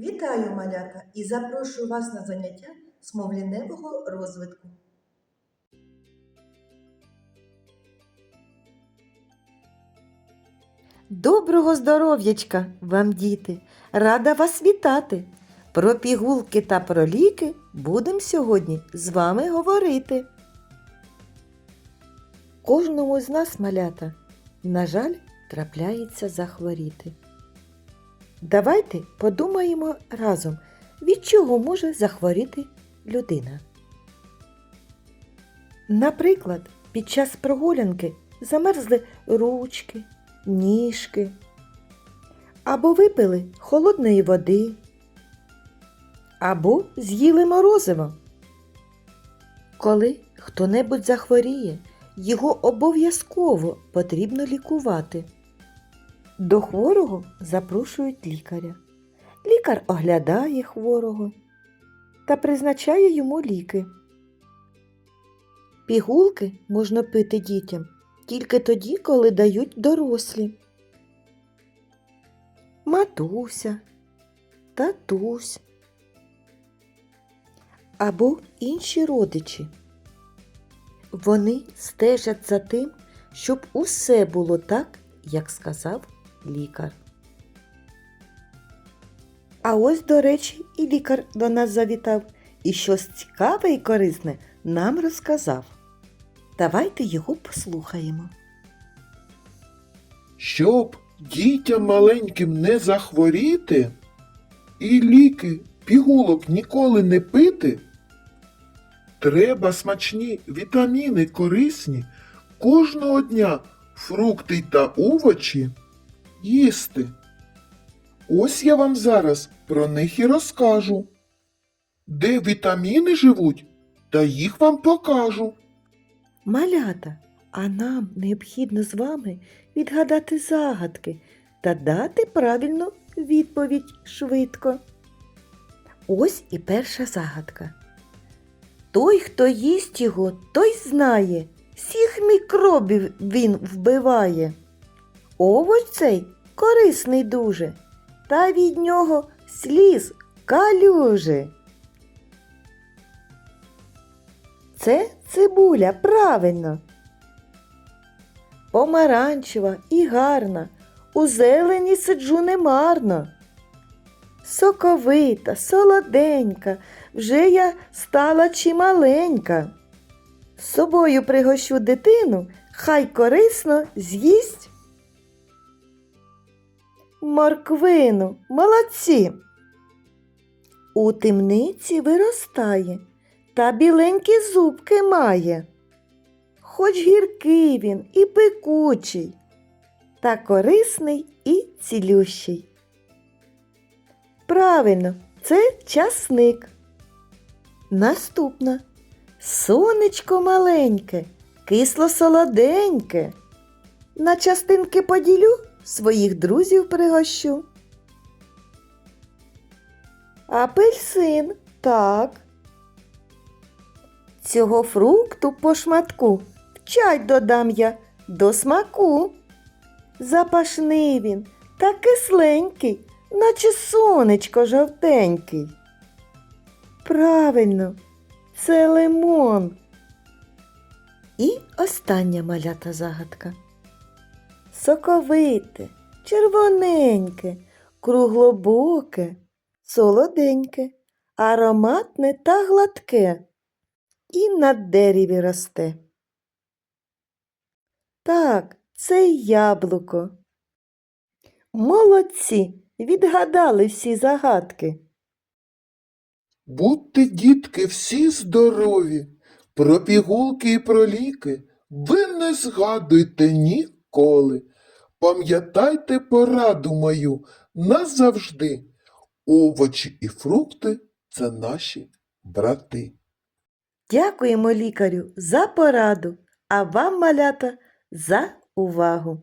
Вітаю, малята, і запрошую вас на заняття з мовліневого розвитку. Доброго здоров'ячка вам, діти! Рада вас вітати! Про пігулки та про ліки будемо сьогодні з вами говорити. Кожному з нас, малята, на жаль, трапляється захворіти. Давайте подумаємо разом, від чого може захворіти людина. Наприклад, під час прогулянки замерзли ручки, ніжки, або випили холодної води, або з'їли морозиво. Коли хто-небудь захворіє, його обов'язково потрібно лікувати. До хворого запрошують лікаря. Лікар оглядає хворого та призначає йому ліки. Пігулки можна пити дітям тільки тоді, коли дають дорослі. Матуся, татусь або інші родичі. Вони стежать за тим, щоб усе було так, як сказав лікар. А ось, до речі, і лікар до нас завітав і щось цікаве і корисне нам розказав. Давайте його послухаємо. Щоб дітям маленьким не захворіти і ліки пігулок ніколи не пити, треба смачні вітаміни корисні кожного дня фрукти та овочі їсти. Ось я вам зараз про них і розкажу. Де вітаміни живуть, та їх вам покажу. Малята, а нам необхідно з вами відгадати загадки та дати правильну відповідь швидко. Ось і перша загадка. Той, хто їсть його, той знає, всіх мікробів він вбиває. Овоч цей корисний дуже, та від нього сліз калюжи. Це цибуля, правильно. Помаранчева і гарна, у зелені сиджу немарно. Соковита, солоденька, вже я стала чималенька. З собою пригощу дитину, хай корисно з'їсть. Морквину, молодці. У темниці виростає та біленькі зубки має. Хоч гіркий він і пекучий, та корисний і цілющий. Правильно, це часник. Наступна сонечко маленьке, кисло солоденьке. На частинки поділю, своїх друзів пригощу. Апельсин, так. Цього фрукту по шматку в чай додам я до смаку. Запашний він та кисленький, наче сонечко жовтенький. Правильно, це лимон. І остання малята загадка. Соковите, червоненьке, круглобоке, солоденьке, ароматне та гладке і на дереві росте. Так, це яблуко. Молодці, відгадали всі загадки. Будьте, дітки, всі здорові, про пігулки і про ліки ви не згадуйте ніколи. Пам'ятайте пораду мою назавжди. Овочі і фрукти це наші брати. Дякуємо лікарю за пораду, а вам, малята, за увагу.